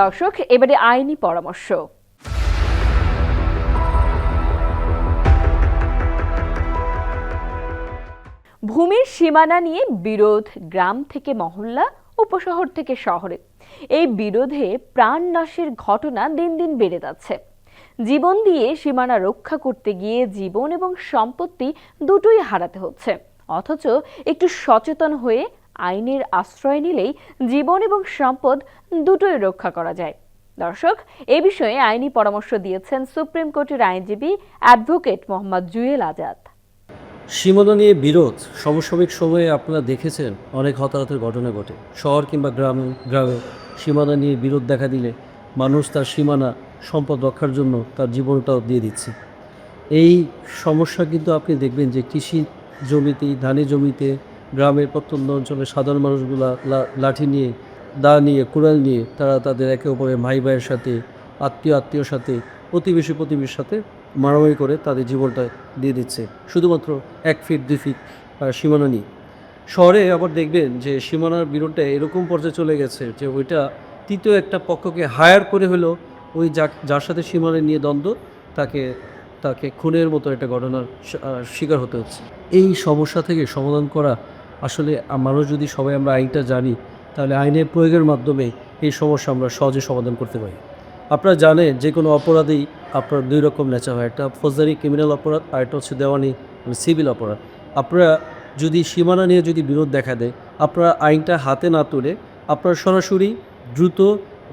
দর্শক, এবারে আইনি পরামর্শ। ভূমির সীমানা নিয়ে বিরোধ গ্রাম থেকে মহল্লা, উপশহর থেকে শহরে। এই বিরোধে প্রাণ নাশের ঘটনা দিন দিন বেড়ে যাচ্ছে। জীবন দিয়ে সীমানা রক্ষা করতে গিয়ে জীবন এবং সম্পত্তি দুটোই হারাতে হচ্ছে। অথচ একটু সচেতন হয়ে আইনের আশ্রয় নিলেই জীবন এবং সম্পদ দুটোই রক্ষা করা যায়। দর্শক, এ বিষয়ে আইনি পরামর্শ দিয়েছেন সুপ্রিম কোর্টের আইনজীবী অ্যাডভোকেট মোহাম্মদ জুয়েল আজাদ। সীমানা নিয়ে বিরোধ, সমসাময়িক সময়ে আপনারা দেখেছেন অনেক হতাহতের ঘটনা ঘটে। শহর কিংবা গ্রাম, গ্রামে সীমানা নিয়ে বিরোধ দেখা দিলে মানুষ তার সীমানা, সম্পদ রক্ষার জন্য তার জীবনটাও দিয়ে দিচ্ছে। এই সমস্যা কিন্তু আপনি দেখবেন যে কৃষি জমিতে, ধানের জমিতে গ্রামের প্রত্যন্ত অঞ্চলের সাধারণ মানুষগুলা লাঠি নিয়ে, দা নিয়ে, কুড়াল নিয়ে তারা তাদের একে অপরের ভাই ভাইয়ের সাথে, আত্মীয় আত্মীয়র সাথে, প্রতিবেশী প্রতিবেশীর সাথে মারামারি করে তাদের জীবনটা দিয়ে দিচ্ছে। শুধুমাত্র এক ফিট, দুই ফিট সীমানা নিয়ে। শহরে আবার দেখবেন যে সীমানার বিরোধটা এরকম পর্যায়ে চলে গেছে যে ওইটা তৃতীয় একটা পক্ষকে হায়ার করে হলেও ওই যার সাথে সীমানা নিয়ে দ্বন্দ্ব, তাকে তাকে খুনের মতো একটা ঘটনার শিকার হতে হচ্ছে। এই সমস্যা থেকে সমাধান করা আসলে আমারও যদি সবাই আমরা আইনটা জানি, তাহলে আইনের প্রয়োগের মাধ্যমে এই সমস্যা আমরা সহজে সমাধান করতে পারি। আপনারা জানেন যে কোনো অপরাধেই আপনার দুই রকম নেচা হয়, একটা ফৌজদারি ক্রিমিনাল অপরাধ আর একটা হচ্ছে দেওয়ানি সিভিল অপরাধ। আপনারা যদি সীমানা নিয়ে যদি বিরোধ দেখা দেয়, আপনারা আইনটা হাতে না তুলে আপনারা সরাসরি দ্রুত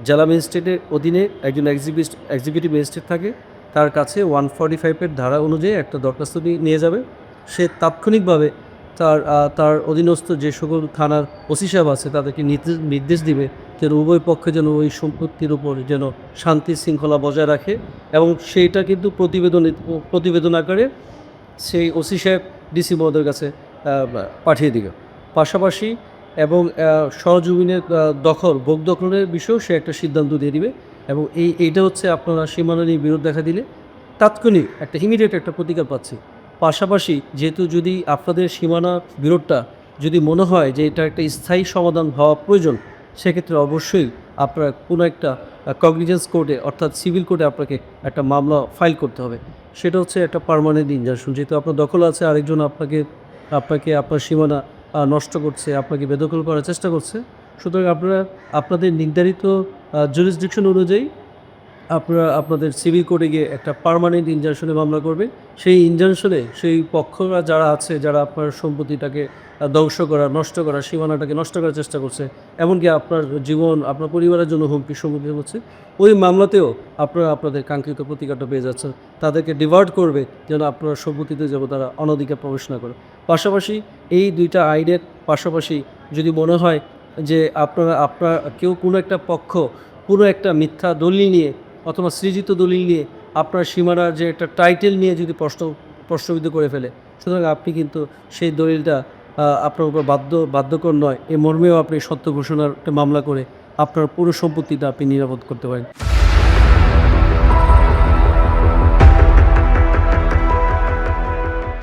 জেলা ম্যাজিস্ট্রেটের অধীনে একজন এক্সিবিট এক্সিকিউটিভ ম্যাজিস্ট্রেট থাকে, তার কাছে ওয়ান ফর্টি ফাইভের ধারা অনুযায়ী একটা দরখাস্ত নিয়ে যাবে। সে তাৎক্ষণিকভাবে তার তার অধীনস্থ যে সকল থানার ওসি সাহেব আছে তাদেরকে নির্দেশ দিবে যেন উভয় পক্ষে যেন ওই সম্পত্তির উপর যেন শান্তি শৃঙ্খলা বজায় রাখে এবং সেইটা কিন্তু প্রতিবেদন প্রতিবেদন আকারে সেই ওসি সাহেব ডিসি মহোদয়ের কাছে পাঠিয়ে দিবে। পাশাপাশি এবং আহ, দখল ভোগ দখলের বিষয়েও সে একটা সিদ্ধান্ত দিয়ে দিবে এবং এই এইটা হচ্ছে আপনারা সীমানা নিয়ে বিরোধ দেখা দিলে তাৎক্ষণিক একটা ইমিডিয়েট একটা প্রতিকার পাচ্ছি। পাশাপাশি যেহেতু যদি আপনাদের সীমানা বিরোধটা যদি মনে হয় যে এটা একটা স্থায়ী সমাধান হওয়া প্রয়োজন, সেক্ষেত্রে অবশ্যই আপনার কোনো একটা কগনিজেন্স কোর্টে অর্থাৎ সিভিল কোর্টে আপনাকে একটা মামলা ফাইল করতে হবে। সেটা হচ্ছে একটা পার্মানেন্ট ইনজাংশন যেহেতু আপনার দখল আছে, আরেকজন আপনাকে আপনাকে আপনার সীমানা নষ্ট করছে, আপনাকে বেদখল করার চেষ্টা করছে। সুতরাং আপনারা, আপনাদের নির্ধারিত জুরিসডিকশন অনুযায়ী আপনারা আপনাদের সিভিল কোর্টে গিয়ে একটা পার্মানেন্ট ইনজাংশনে মামলা করবে সেই ইনজাংশনে সেই পক্ষরা যারা আছে, যারা আপনার সম্পত্তিটাকে ধ্বংস করা, নষ্ট করা, সীমানাটাকে নষ্ট করার চেষ্টা করছে, এমনকি আপনার জীবন, আপনার পরিবারের জন্য হুমকির সম্মুখীন হচ্ছে, ওই মামলাতেও আপনারা আপনাদের কাঙ্ক্ষিত প্রতিকারটা পেয়ে যাচ্ছেন। তাদেরকে ডিভার্ট করবে যেন আপনার সম্পত্তিতে যেন তারা অনধিকার প্রবেশ না করে। পাশাপাশি এই দুইটা আইনের পাশাপাশি যদি মনে হয় যে আপনারা, আপনার কেউ কোনো একটা পক্ষ, কোনো একটা মিথ্যা দলিল নিয়ে অথবা সৃজিত দলিল নিয়ে আপনার সীমানার যে একটা টাইটেল নিয়ে যদি প্রশ্ন, প্রশ্নবিদ্ধ করে ফেলে, সুতরাং আপনি কিন্তু সেই দলিলটা আপনার উপর বাধ্য, বাধ্যকর নয়। এ মর্মেও আপনি সত্য ঘোষণার একটা মামলা করে আপনার পুরো সম্পত্তিটা আপনি নিরাপদ করতে পারেন।